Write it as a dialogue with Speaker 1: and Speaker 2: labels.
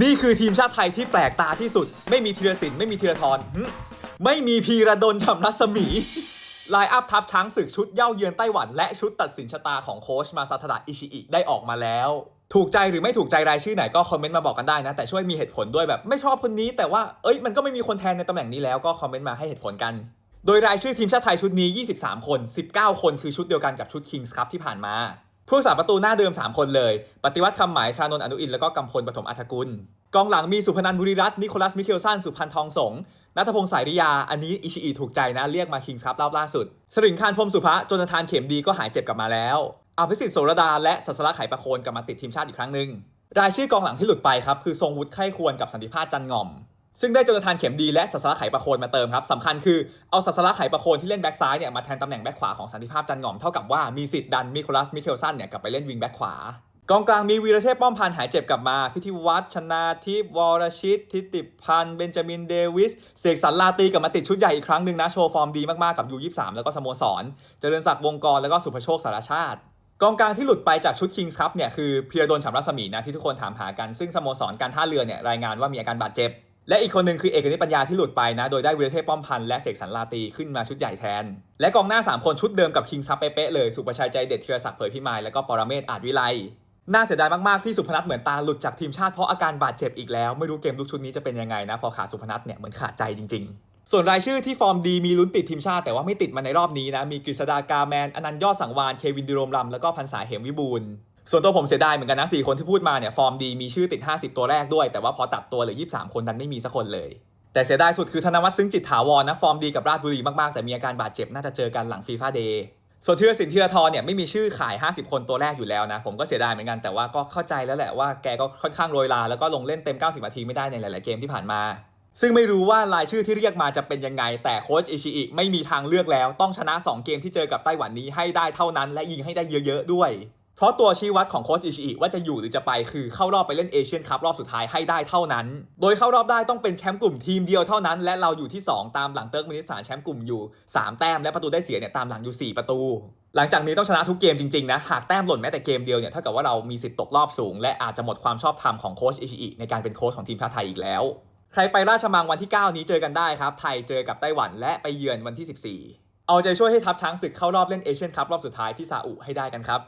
Speaker 1: นี่คือทีมชาติไทยที่แปลกตาที่สุด ไม่มีธีรศิลป์ไม่มีธีรทรไม่มีพีระดลฉ่ำรัศมีไลน์อัพทัพช้างศึกชุดเย่าเยือนไต้หวัน และชุดตัดสินชะตาของโค้ชมาซาทดะอิชิอิได้ออกมาแล้ว ถูกใจหรือไม่ถูกใจรายชื่อไหนก็คอมเมนต์มาบอกกันได้นะ แต่ช่วยมีเหตุผลด้วยแบบไม่ชอบคนนี้ แต่ว่าเอ้ยมันก็ไม่มีคนแทนในตำแหน่งนี้แล้วก็คอมเมนต์มาให้เหตุผลกัน โดยรายชื่อทีมชาติไทยชุดนี้ 23 คน 19 คนคือชุดเดียวกันกับชุด Kings Cup ที่ผ่านมา ผู้รักษาประตูหน้าเดิม 3 คนเลย ปฏิวัติคำหมายชานนท์อนุอิน แล้วก็กำพลปฐมอัฐกุล กองหลังมีสุพนันบุรีรัตน์นิโคลัสมิเคลสันสุพันธ์ทองสงนัทพงศ์สายริยา อันนี้อิชิอิถูกใจนะ เรียกมา Kings Cup รอบล่าสุด สริงคานพรมสุภะจนาธานเข็มดีก็หายเจ็บกลับมาแล้วอภิสิทธิ์โสรดา และสัสระไขประโคนกลับมาติดทีมชาติอีกครั้งหนึ่งรายชื่อกองหลังที่หลุดไปครับคือทรงวุฒิไข้ควรกับสันติภาพจันง่อม ซึ่งได้โจนาธานเข็มดีและสัสระไขประโคนมาเติมครับสำคัญคือเอาสัสระไขประโคนที่เล่นแบ็กซ้ายเนี่ยมาแทนตำแหน่งแบ็กขวาของสันติภาพจันทร์ง่อมเท่ากับว่ามีสิทธิ์ดันมิโคลัสมิเคลสันเนี่ยกลับไปเล่นวิงแบ็กขวากองกลางมีวีรเทพป้อมพันหายเจ็บกลับมา พิธีวัฒน์ชนาทิพวรชิต ทิติพันธ์เบนจามินเดวิส เสกสรรลาตีกลับมาติดชุดใหญ่อีกครั้งหนึ่งนะ โชว์ฟอร์มดีมาก ๆ กับยู23แล้วก็สโมสร เจริญศักดิ์วงกร แล้วก็สุภโชคสารชาติ กองกลางที่หลุดไปจากชุด Kings Cup เนี่ยคือพีระดลฉำรัศมีนะที่ทุกคนถามหากันซึ่งสโมสรการท่าเรือเนี่ยรายงานว่ามีอาการบาดเจ็บ และอีกคนหนึ่งคือเอกนิปัญญาที่หลุดไปนะ โดยได้วีรเทพป้อมพันธ์และเสกสรรลาตีขึ้นมาชุดใหญ่แทน และกองหน้า 3 คนชุดเดิมกับ Kings Cup เป๊ะเลย สุประชัยใจเด็ดธีรศักดิ์เผยพิมาย แล้วก็ปรเมศอาจวิไลน่าเสียดายมาก ๆ ที่สุพนัทเหมือนตาหลุดจากทีมชาติเพราะอาการบาดเจ็บอีกแล้ว ไม่รู้เกมลุกชุดนี้จะเป็นยังไงนะ พอขาดสุพนัทเนี่ยเหมือนขาดใจจริง ๆ ส่วนรายชื่อที่ฟอร์มดีมีลุ้นติดทีมชาติแต่ว่าไม่ติดมาในรอบนี้นะมีกฤษดากาแมนอนันต์ยอดสังวานเควินดิโรมลำแล้วก็พันษาเหมวิบูล ส่วนตัวผมเสียดายเหมือนกันนะสี่คนที่พูดมาเนี่ยฟอร์มดีมีชื่อติด 50 ตัวแรกด้วย แต่ว่าพอตัดตัวเหลือ23 คนดันไม่มีสักคนเลย แต่เสียดายสุดคือธนวัฒน์ซึ้งจิตถาวรนะฟอร์มดีกับราชบุรีมากๆแต่มีอาการบาดเจ็บน่าจะเจอกันหลังฟีฟ่าเดย์ส่วนธีรศิลป์ธีรทรเนี่ยไม่มีชื่อขาย 50 คนตัวแรกอยู่แล้วนะ ผมก็เสียดายเหมือนกันแต่ว่าก็เข้าใจแล้วแหละว่าแกก็ค่อนข้างโรยลา แล้วก็ลงเล่นเต็ม 90 นาทีไม่ได้ในหลาย ๆ เกมที่ผ่านมา ซึ่งไม่รู้ว่ารายชื่อที่เรียกมาจะเป็นยังไง แต่โค้ชอิชิอิไม่มีทางเลือกแล้ว ต้องชนะ 2 เกมที่เจอกับไต้หวันนี้ให้ได้เท่านั้น และยิงให้ได้เยอะ ๆ ด้วย ราะตัวชี้วัดของโค้ชอิชิอิว่าจะอยู่หรือจะไปคือเข้ารอบไปเล่นเอเชียนคัพรอบสุดท้ายให้ได้เท่านั้น โดยเข้ารอบได้ต้องเป็นแชมป์กลุ่มทีมเดียวเท่านั้น และเราอยู่ที่ 2 ตามหลังเติร์กมินิสถานแชมป์กลุ่มอยู่ 3 แต้มและประตูได้เสียเนี่ยตามหลังอยู่ 4 ประตู หลังจากนี้ต้องชนะทุกเกมจริงๆนะหากแต้มหล่นแม้แต่เกมเดียวเนี่ยเท่ากับว่าเรามีสิทธิ์ตกรอบสูง และอาจจะหมดความชอบธรรมของโค้ชอิชิอิในการเป็นโค้ชของทีมชาติไทยอีกแล้วใครไปราชมังวันที่ 9 นี้เจอกันได้ครับ ไทยเจอกับไต้หวันและไปเยือนวันที่ 14 เอาใจช่วยให้ทัพช้างศึกเข้ารอบเล่นเอเชียนคัพรอบสุดท้ายที่ซาอุให้ได้กันครับ